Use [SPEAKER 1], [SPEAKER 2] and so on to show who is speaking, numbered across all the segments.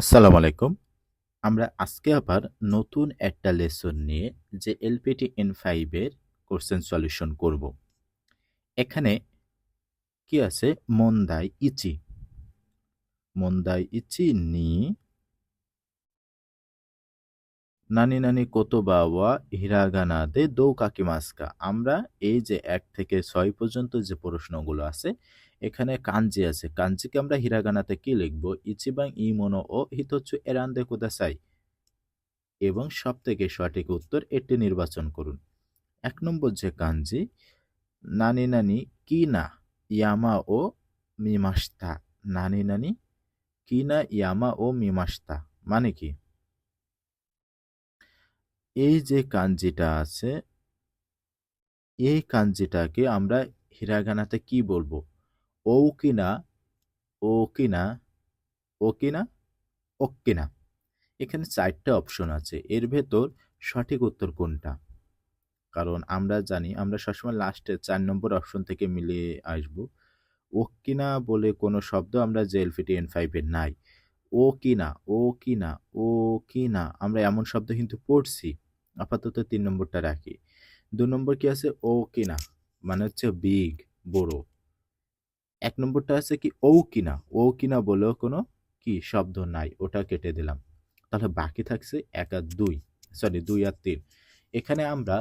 [SPEAKER 1] আসসালামু আলাইকুম। আমরা আজকে আবার নতুন একটা লেসন নিয়ে যে এলপিটি এন ফাইভের কোশ্চেন সলিউশন করব। এখানে কি আছে? মন্দাই ইচি। মন্দাই ইচি নি নানি নানি কত হিরাগানা দে দৌ কাকি মাস্কা আমরা এই যে এক থেকে ছয় পর্যন্ত যে প্রশ্নগুলো আছে এখানে কাঞ্জি আছে। কাঞ্জিকে আমরা হিরাগানাতে কি লিখব? ইচিবাং ইমোনো ও হিতচ্ছু এরান্দে কুদাসাই। এবং সব থেকে সঠিক উত্তর এটি নির্বাচন করুন। এক নম্বর যে কাঞ্জি, নানি নানি কি না ইয়ামা ও মিমাস্তা। নানি নানি কি না ইয়ামা ও মিমাস্তা। মানে কি? এই যে কাঞ্জিটা আছে, এই কাঞ্জিটাকে আমরা হিরাগানাতে কি বলব? ও কিনা ও কিনা ও কিনা ও কিনা এখানে চারটা অপশন আছে। এর ভেতর সঠিক উত্তর কোনটা? কারণ আমরা জানি, আমরা সবসময় লাস্টে চার নম্বর অপশন থেকে মিলিয়ে আসব। ও বলে কোনো শব্দ আমরা যে এলফিটি এন ফাইভের নাই। ও কিনা ও কিনা ও কিনা আমরা এমন শব্দ কিন্তু পড়ছি। আপাতত তিন নম্বরটা রাখি। দু নম্বর কি আছে? ও কিনা মানে হচ্ছে বিগ বড়। এক নম্বরটা আছে কি ও কিনা ও কিনা বলেও কোনো কি শব্দ নাই, ওটা কেটে দিলাম। তাহলে বাকি থাকছে এক আর দুই সরি দুই আর তিন। এখানে আমরা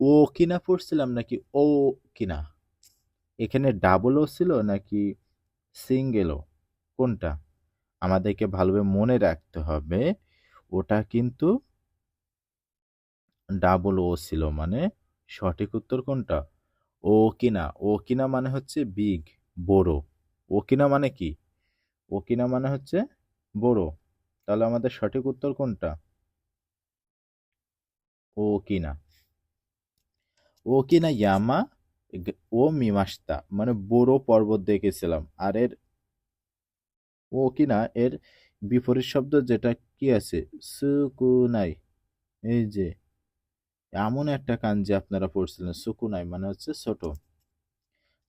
[SPEAKER 1] ও কিনা পড়ছিলাম নাকি ও কিনা এখানে ডাবলও ছিল নাকি সিঙ্গেলও কোনটা? আমাদেরকে ভালোভাবে মনে রাখতে হবে, ওটা কিন্তু ডাবল ও ছিল মানে সঠিক উত্তর কোনটা? ও কিনা ও কিনা মানে হচ্ছে বিগ বড় ওকিনা মানে কি? ওকিনা মানে হচ্ছে বড় তাহলে আমাদের সঠিক উত্তর কোনটা? ও কিনা ও কিনা ইয়ামা ও মিমাস্তা মানে বড় পর্বত দেখেছিলাম। আর এর ও কিনা এর বিপরীত শব্দ যেটা কি আছে? সুকুনাই। এই যে, এমন একটা কাঞ্জি আপনারা পড়ছিলেন, সুকুনাই মানে হচ্ছে ছোট।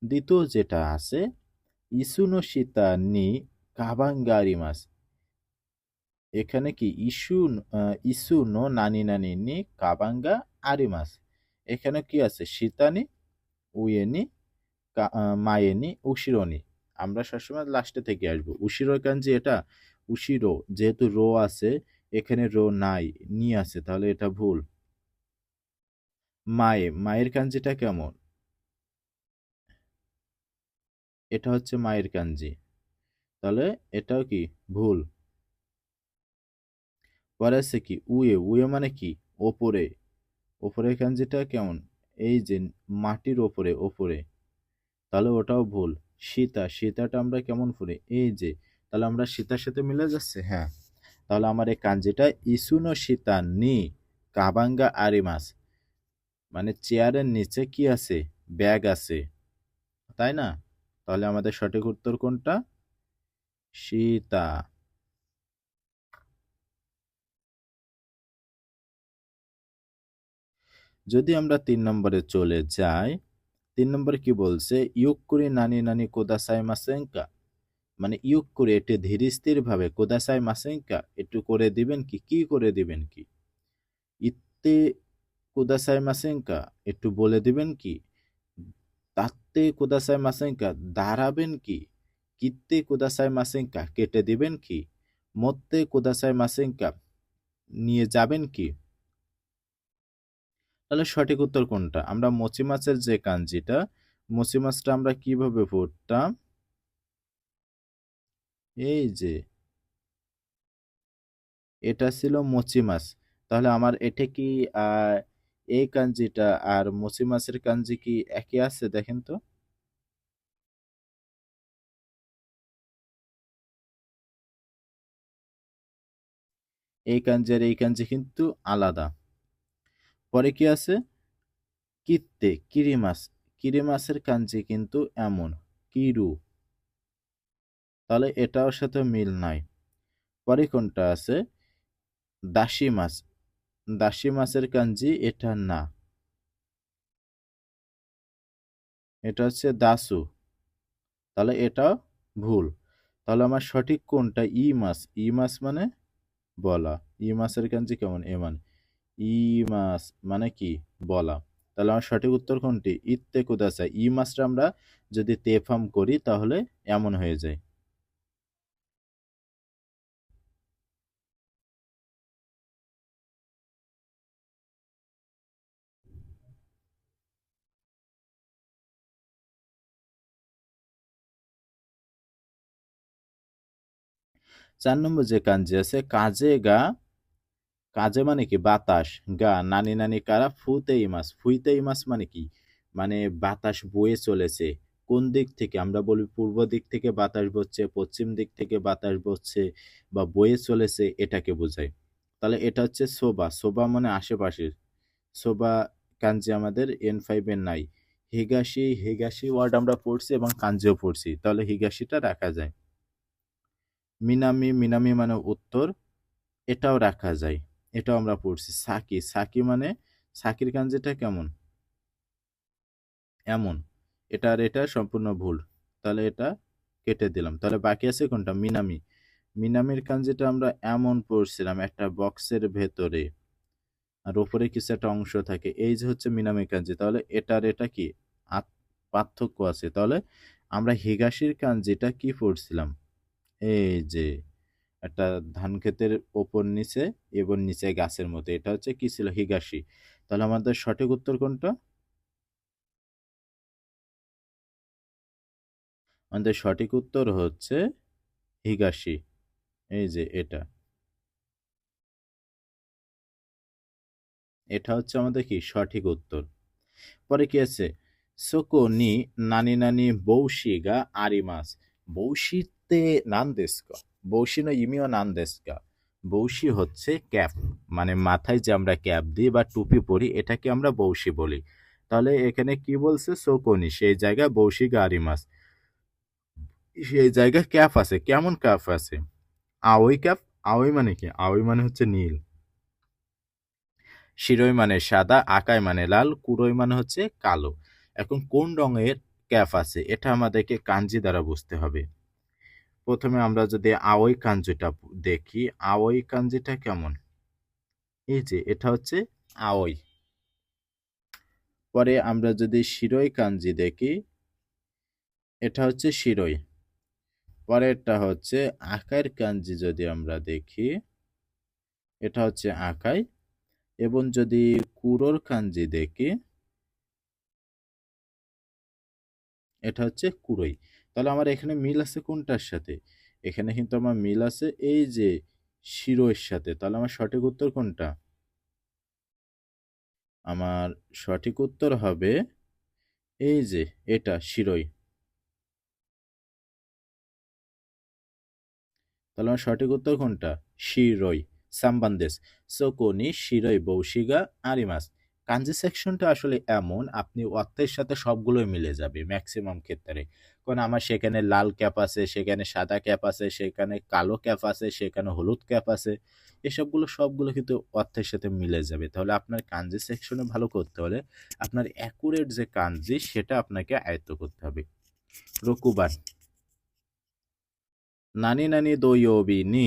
[SPEAKER 1] দ্বিতীয় যেটা আছে, ইসুনো সীতা নি কাবাঙ্গারি মাস এখানে কি ইসু ইসু নো নানি নানি নি কাবাঙ্গা আরিমাস এখানে কি আছে? সীতানি উয়েনি মায়েনি উশিরনি আমরা সবসময় লাস্টে থেকে আসব। উশিরো কাঞ্জি এটা? উশিরো। যেহেতু রো আছে, এখানে রো নাই, নি আছে, তাহলে এটা ভুল। মায়ে, মায়ের কাঞ্জিটা কেমন? এটা হচ্ছে মায়ের কাঞ্জি। তাহলে এটাও কি? ভুল। পরে আছে কি? উয়ে। উয়ে মানে কি? ওপরে। ওপরের কাঞ্জিটা কেমন? এই যে মাটির ওপরে ওপরে। তাহলে ওটাও ভুল। সীতা। সীতাটা আমরা কেমন পড়ি এই যে। তাহলে আমরা সীতার সাথে মিলে যাচ্ছে? হ্যাঁ। তাহলে আমার এই কাঞ্জিটা ইসুনো সীতা নি কাবাঙ্গা আরিমাস। মানে চেয়ারের নিচে কি আছে? ব্যাগ আছে। তাই না? তাহলে আমাদের সঠিক উত্তর কোনটা? সীতা। যদি আমরা তিন নম্বরে চলে যাই, তিন নম্বরে কি বলছে? ইউক করে নানি নানি কোদাসাই মাসেঙ্কা। মানে ইউক করে এটি ধীর স্থির ভাবে কোদাসাই মাসেঙ্কা, একটু করে দিবেন কি? কি করে দিবেন কি? ইত্তে কোদাসাই মাসেঙ্কা, একটু বলে দিবেন কি? তাত্তে কোদাসাই মাসেঙ্কা দাঁড়াবেন কি? কিত্তে কোদাসাই মাসেঙ্কা কেটে দিবেন কি? মত্তে কোদাসাই মাসেঙ্কা নিয়ে যাবেন কি? তাহলে সঠিক উত্তর কোনটা? আমরা মচি মাছের যে কাঞ্জিটা, মচি মাছটা আমরা কীভাবে পড়তাম এই যে, এটা ছিল মচি মাছ। তাহলে আমার এটা কি এই কাঞ্জিটা আর মচি মাছের কাঞ্জি কি একই আছে দেখেন তো? এই কাঞ্জি আর এই কাঞ্জি কিন্তু আলাদা। পরে কি আছে? কিত্তে, কিরি মাছ। কিরি মাছের কাঞ্জি কিন্তু এমন, কিরু। তাহলে এটাও সাথে মিল নাই। পরে কোনটা আছে? দাসি মাছ। দাসি মাছের কাঞ্জি, এটা না। এটা হচ্ছে দাসু। তাহলে এটা ভুল। তাহলে আমার সঠিক কোনটা? ই মাস ই মাস মানে বলা। ই মাসের কাঞ্জি কেমন? এ মানে। ই মাস মানে কি? বলা। তাহলে আমার সঠিক উত্তর কোনটি? ইত্তে কুদাসা ই মাসটা আমরা যদি তেফাম করি তাহলে এমন হয়ে যায়। চার নম্বর যে কাঞ্জি আছে, কাজে গা, কাজে মানে কি? বাতাস। গা, নানি নানি কারা ফুতে ইমাস ফুইতে ইমাস মানে কি? মানে বাতাস বয়ে চলেছে। কোন দিক থেকে? আমরা বলি পূর্ব দিক থেকে বাতাস বচ্ছে, পশ্চিম দিক থেকে বাতাস বচ্ছে বা বয়ে চলেছে এটাকে বোঝায়। তাহলে এটা হচ্ছে সোবা সোবা মানে আশেপাশের। সোবা কাঞ্জি আমাদের এন ফাইভের নাই। হিগাশি হিগাশি ওয়ার্ড আমরা পড়ছি এবং কাঞ্জিও পড়ছি। তাহলে হিগাশিটা রাখা যায়। মিনামি মিনামি মানে উত্তর, এটাও রাখা যায়। এটাও আমরা পড়ছি। সাকি সাকি মানে সাকির কাঞ্জিটা কেমন? এমন। এটা আর এটা সম্পূর্ণ ভুল। তাহলে এটা কেটে দিলাম। তাহলে বাকি আছে কোনটা? মিনামি। মিনামির কাঞ্জিটা আমরা এমন পড়ছিলাম একটা বক্সের ভেতরে। আর ওপরে কিছু একটা অংশ থাকে। এই যে হচ্ছে মিনামি কাঞ্জি তাহলে এটার এটা কি? পার্থক্য আছে। তাহলে আমরা হিগাশির কাঞ্জিটা কি পড়ছিলাম? এই যে একটা ধান ক্ষেতের ওপর নিচে এবং নিচে গাছের মতো এটা হচ্ছে কি ছিল হিগাশি। তাহলে আমাদের সঠিক উত্তর কোনটা? আমাদের সঠিক উত্তর হচ্ছে হিগাশি। এই যে এটা। এটা হচ্ছে আমাদের কি? সঠিক উত্তর। পরে কি আছে? সোকো নি নানি নানি, বৌশি গা আরিমাস বৌশিতে নান বৌশি না ইমিও নান দেশকা বৌশি হচ্ছে ক্যাপ মানে মাথায় যে আমরা ক্যাপ দিই বা টুপি পরি, এটাকে আমরা বৌশি বলি। তাহলে এখানে কি বলছে? সোকনি সেই জায়গায় বৌশি গাড়ি মাছ সেই জায়গায় ক্যাপ আছে। কেমন ক্যাপ আছে? আওই ক্যাপ? আওই মানে কি? আওই মানে হচ্ছে নীল। শিরোই মানে সাদা আকাই মানে লাল, কুড়োই মানে হচ্ছে কালো। এখন কোন রঙের ক্যাপ আছে? এটা আমাদেরকে কাঞ্জি দ্বারা বুঝতে হবে। প্রথমে আমরা যদি আওই কাঞ্জিটা দেখি আওই কাঞ্জিটা কেমন? এই যে, এটা হচ্ছে আওই পরে আমরা যদি শিরোই কাঞ্জি দেখি, এটা হচ্ছে শিরোই। পরেরটা হচ্ছে আকার কাঞ্জি যদি আমরা দেখি, এটা হচ্ছে আকাই। এবং যদি কুরোর কাঞ্জি দেখি, এটা হচ্ছে কুড়োই তাহলে আমার এখানে মিল আছে কোনটার সাথে? এখানে কিন্তু আমার মিল আছে এই যে শিরোয়ের সাথে। তাহলে আমার সঠিক উত্তর কোনটা? আমার সঠিক উত্তর হবে এই যে এটা, শিরোই। তাহলে আমার সঠিক উত্তর কোনটা? শিরোই সাম্বান্দেস সোকোনি শিরোই, বৌশিগা, আরিমাস। কাঞ্জি সেকশনটা আসলে এমন, আপনি অর্থের সাথে সবগুলোই মিলে যাবে ম্যাক্সিমাম ক্ষেত্রে। কারণ আমার সেখানে লাল ক্যাপ আছে, সেখানে সাদা ক্যাপ আছে, সেখানে কালো ক্যাপ আছে, সেখানে হলুদ ক্যাপ আছে। এসবগুলো, সবগুলো কিন্তু অর্থের সাথে মিলে যাবে। তাহলে আপনার কাঞ্জি সেকশনে ভালো করতে হলে আপনার অ্যাকুরেট যে কাঞ্জি সেটা আপনাকে আয়ত্ত করতে হবে। রকুবার নানি নানি দোয়বি নি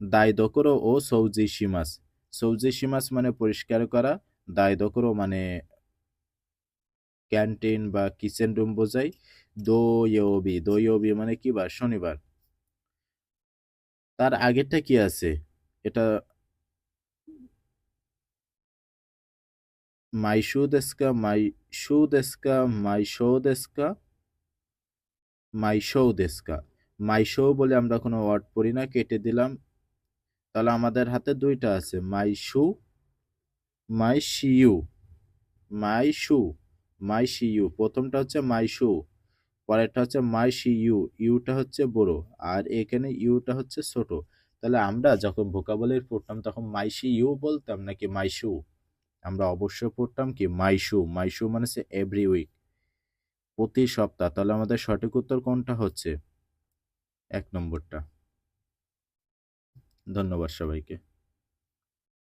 [SPEAKER 1] দায় দোকরো, ও সৌজি, সিমাস। সৌজি, সিমাস মানে পরিষ্কার করা দায় দোকরো মানে ক্যান্টিন বা কিচেন রুম বোঝায় দোয়বি দোয়বি মানে কি বার? শনিবার। তার আগেরটা কি আছে? এটা মাইশু দেস্কা মাইশু দেস্কা মাইশো দেস্কা মাইশো দেস্কা মাইশো বলে আমরা কোনো ওয়ার্ড পড়ি না, কেটে দিলাম। তাহলে আমাদের হাতে দুইটা আছে, মাইশু মাইশিউ, মাইশু, মাইশিউ, প্রথমটা হচ্ছে মাইশু, পরেরটা হচ্ছে মাইশি ইউ ইউটা হচ্ছে বড়, আর এখানে ইউটা হচ্ছে ছোট। তাহলে আমরা যখন ভোকাবলির পড়তাম তখন মাই মাইশি ইউ বলতাম নাকি মাইশু? আমরা অবশ্যই পড়তাম কি মাইশু মাইশু মানে হচ্ছে এভরি উইক প্রতি সপ্তাহ। তাহলে আমাদের সঠিক উত্তর কোনটা হচ্ছে? এক নম্বরটা। ধন্যবাদ সবাইকে।